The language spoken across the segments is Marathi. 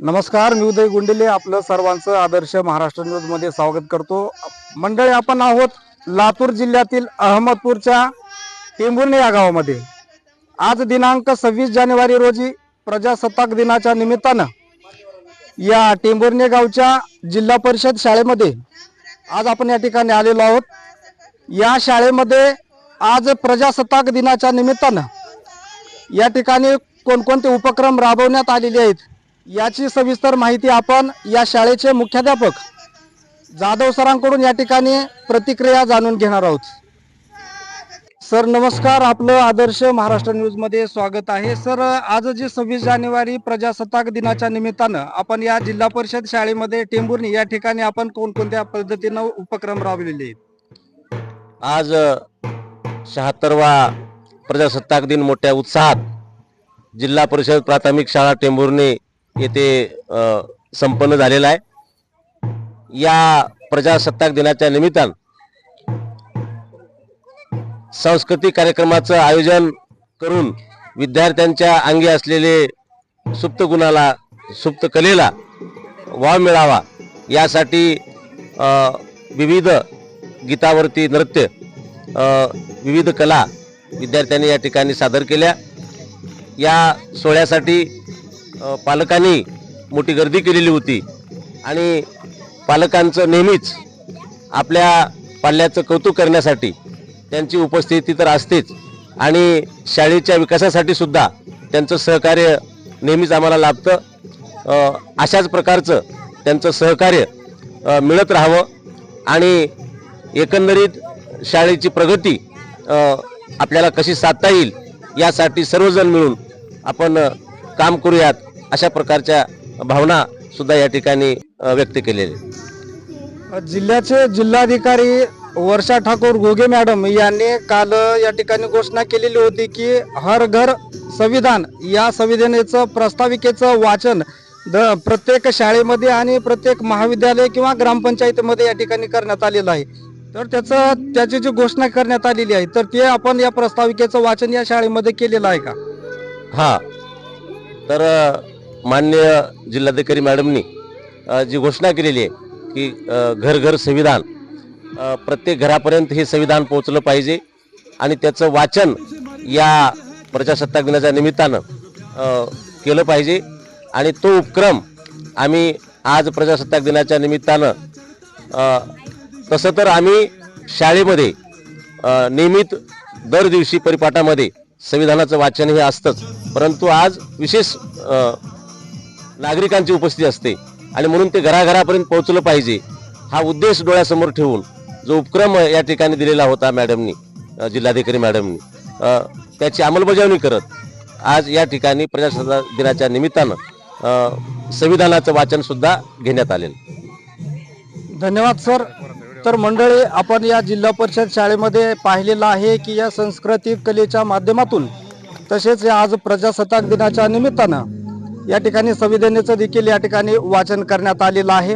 नमस्कार मी उदय गुंडेले आपलं सर्वांचं आदर्श महाराष्ट्र न्यूजमध्ये स्वागत करतो. मंडळी आपण आहोत लातूर जिल्ह्यातील अहमदपूरच्या टेंभुर्णी या गावामध्ये. आज दिनांक सव्वीस जानेवारी रोजी प्रजासत्ताक दिनाच्या निमित्तानं या टेंभुर्णी गावच्या जिल्हा परिषद शाळेमध्ये आज आपण या ठिकाणी आलेलो आहोत. या शाळेमध्ये आज प्रजासत्ताक दिनाच्या निमित्तानं या ठिकाणी कोणकोणते उपक्रम राबवण्यात आलेले आहेत याची सविस्तर माहिती आपण या शाळेचे मुख्याध्यापक जाधव सरांकडून या ठिकाणी प्रतिक्रिया जाणून घेणार आहोत. सर नमस्कार. आपलं आदर्श महाराष्ट्र न्यूजमध्ये स्वागत आहे. सर आज जे सव्वीस जानेवारी प्रजासत्ताक दिनाच्या निमित्तानं आपण या जिल्हा परिषद शाळेमध्ये टेंभुर्णी या ठिकाणी आपण कोणकोणत्या पद्धतीनं उपक्रम राबविलेले आहेत? आज शहात्तरवा प्रजासत्ताक दिन मोठ्या उत्साहात जिल्हा परिषद प्राथमिक शाळा टेंभुर्णी येथे संपन्न झालेला आहे. या प्रजासत्ताक दिनाच्या निमित्तानं सांस्कृतिक कार्यक्रमाचं आयोजन करून विद्यार्थ्यांच्या अंगी असलेले सुप्त गुणाला सुप्त कलेला वाव मिळावा यासाठी विविध गीतावरती नृत्य विविध कला विद्यार्थ्यांनी या ठिकाणी सादर केल्या. या सोहळ्यासाठी पालकांनी मोठी गर्दी केलेली होती. आणि पालकांचं नेहमीच आपल्या पाल्याचं कौतुक करण्यासाठी त्यांची उपस्थिती तर असतेच. आणि शाळेच्या विकासासाठी सुद्धा त्यांचं सहकार्य नेहमीच आम्हाला लाभतं. अशाच प्रकारचं त्यांचं सहकार्य मिळत राहावं. आणि एकंदरीत शाळेची प्रगती आपल्याला कशी साधता येईल यासाठी सर्वजण मिळून आपण काम करूयात. अशा प्रकारच्या भावना सुद्धा या ठिकाणी व्यक्त केलेल्या. जिल्ह्याचे जिल्हाधिकारी वर्षा ठाकूर घोगे मॅडम यांनी काल या ठिकाणी घोषणा केलेली होती की हर घर संविधान या संविधानाचं प्रस्ताविकेचं वाचन द प्रत्येक शाळेमध्ये आणि प्रत्येक महाविद्यालय किंवा ग्रामपंचायतीमध्ये या ठिकाणी करण्यात आलेलं आहे. तर त्याचं त्याची जी घोषणा करण्यात आलेली आहे तर ते आपण या प्रस्ताविकेचं वाचन या शाळेमध्ये केलेलं आहे का? हा. तर मान्य जिल्हाधिकारी मॅडमनी जी घोषणा केलेली आहे की घरघर घर घर संविधान प्रत्येक घरापर्यंत हे संविधान पोहोचलं पाहिजे आणि त्याचं वाचन या प्रजासत्ताक दिनाच्या निमित्तानं केलं पाहिजे. आणि तो उपक्रम आम्ही आज प्रजासत्ताक दिनाच्या निमित्तानं तसं तर आम्ही शाळेमध्ये नियमित दर दिवशी परिपाठामध्ये संविधानाचं वाचन हे असतंच. परंतु आज विशेष नागरिकांची उपस्थिती असते आणि म्हणून ते घराघरापर्यंत पोहोचलं पाहिजे. हा उद्देश डोळ्यासमोर ठेवून जो उपक्रम या ठिकाणी दिलेला होता मॅडमनी जिल्हाधिकारी मॅडमनी त्याची अंमलबजावणी करत आज या ठिकाणी प्रजासत्ताक दिनाच्या निमित्तानं संविधानाचं वाचन सुद्धा घेण्यात आलेलं धन्यवाद सर. तर मंडळी आपण या जिल्हा परिषद शाळेमध्ये पाहिलेलं आहे की या सांस्कृतिक कलेच्या माध्यमातून तसेच आज प्रजासत्ताक दिनाच्या निमित्तानं या ठिकाणी संविधानेचं देखील या ठिकाणी वाचन करण्यात आलेलं आहे.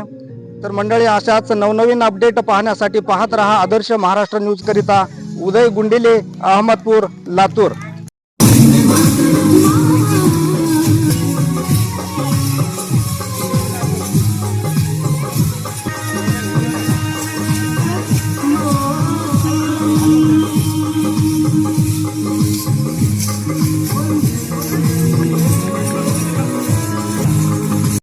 तर मंडळी अशाच नवनवीन अपडेट पाहण्यासाठी पाहत रहा आदर्श महाराष्ट्र न्यूज करिता उदय गुंडिले अहमदपूर लातूर.